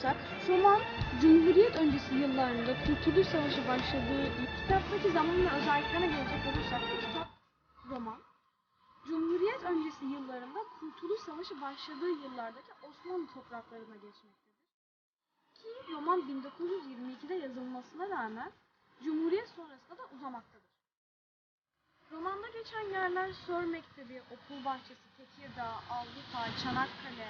olursak, roman Cumhuriyet öncesi yıllarında Kurtuluş Savaşı başladığı kitaptaki zaman ve özelliklerine gelecek olursak bu kitap roman Cumhuriyet öncesi yıllarında Kurtuluş Savaşı başladığı yıllardaki Osmanlı topraklarına geçmektedir. Ki roman 1922'de yazılmasına rağmen Cumhuriyet sonrasında da uzamaktadır. Romanda geçen yerler Sör Mektebi, Okul Bahçesi, Tekirdağ, Avrupa, Çanakkale,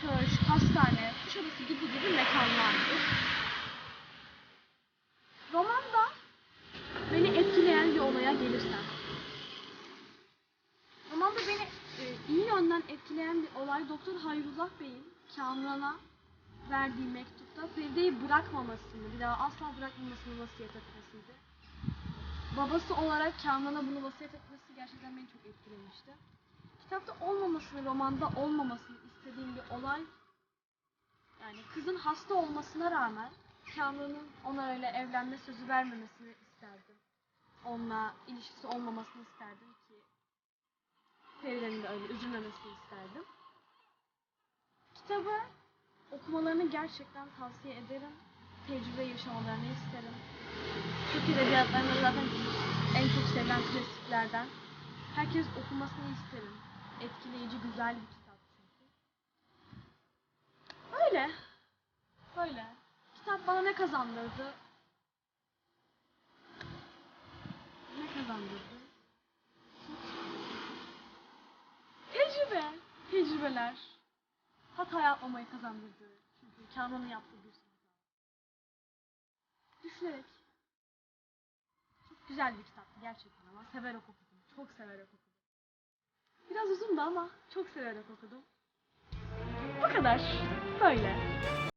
köşk, hastane, Kuşadası gibi gibi mekanlardır. Romanda beni etkileyen bir olaya gelirsem. Romanda beni e, iyi yönden etkileyen bir olay Doktor Hayrullah Bey'in Kamran'a verdiği mektupta Feride'yi bırakmamasını, bir daha asla bırakmamasını vasiyet etmesiydi. Babası olarak Kamran'a bunu vasiyet etmesi gerçekten beni çok etkilemişti. Kitapta olmamasını, romanda olmamasını istediğim bir olay yani kızın hasta olmasına rağmen Kamran'ın ona öyle evlenme sözü vermemesini isterdim. Onunla ilişkisi olmamasını isterdim ki Feride'nin de öyle üzülmemesini isterdim. Kitabı okumalarını gerçekten tavsiye ederim. Tecrübe yaşamalarını isterim. Türk edebiyatlarında zaten en çok sevilen klasiklerden. Herkes okumasını isterim. Etkileyici, güzel bir kitap çünkü. Öyle. Öyle. Kitap bana ne kazandırdı? Ne kazandırdı? Tecrübe. Tecrübeler. Hata yapmamayı kazandırdı. Çünkü Kamran'ın yaptığı bir sürü hata. Düşünerek. Çok güzel bir kitaptı gerçekten ama severek okudum. Çok severek okudum. Biraz uzundu ama çok severek okudum. Bu kadar. Böyle.